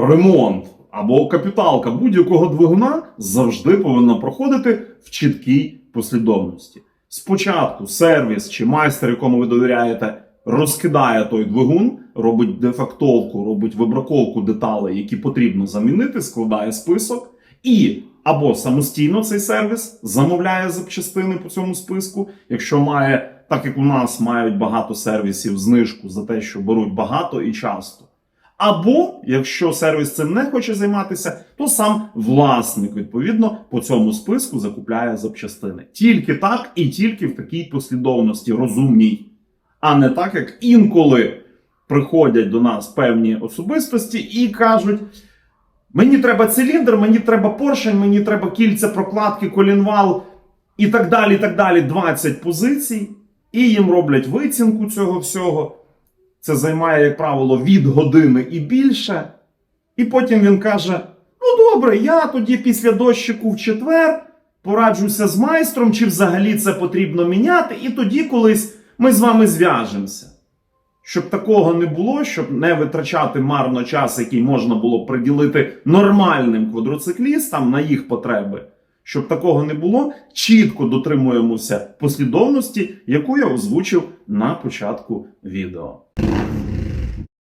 ремонт або капіталка будь-якого двигуна завжди повинна проходити в чіткій послідовності. Спочатку сервіс чи майстер, якому ви довіряєте, розкидає той двигун, робить дефактовку, робить вибраковку деталей, які потрібно замінити, складає список, і або самостійно цей сервіс замовляє запчастини по цьому списку, якщо має, так як у нас мають багато сервісів знижку за те, що беруть багато і часто. Або якщо сервіс цим не хоче займатися, то сам власник відповідно по цьому списку закупляє запчастини. Тільки так і тільки в такій послідовності розумній, а не так, як інколи приходять до нас певні особистості і кажуть: мені треба циліндр, мені треба поршень, мені треба кільця, прокладки, колінвал і так далі. і так далі. 20 позицій, і їм роблять вицінку цього всього. Це займає, як правило, від години і більше. І потім він каже: Ну, добре, я тоді після дощику в четвер пораджуся з майстром, чи взагалі це потрібно міняти, і тоді колись ми з вами зв'яжемося. Щоб такого не було, щоб не витрачати марно час, який можна було приділити нормальним квадроциклістам на їх потреби. Щоб такого не було, чітко дотримуємося послідовності, яку я озвучив на початку відео.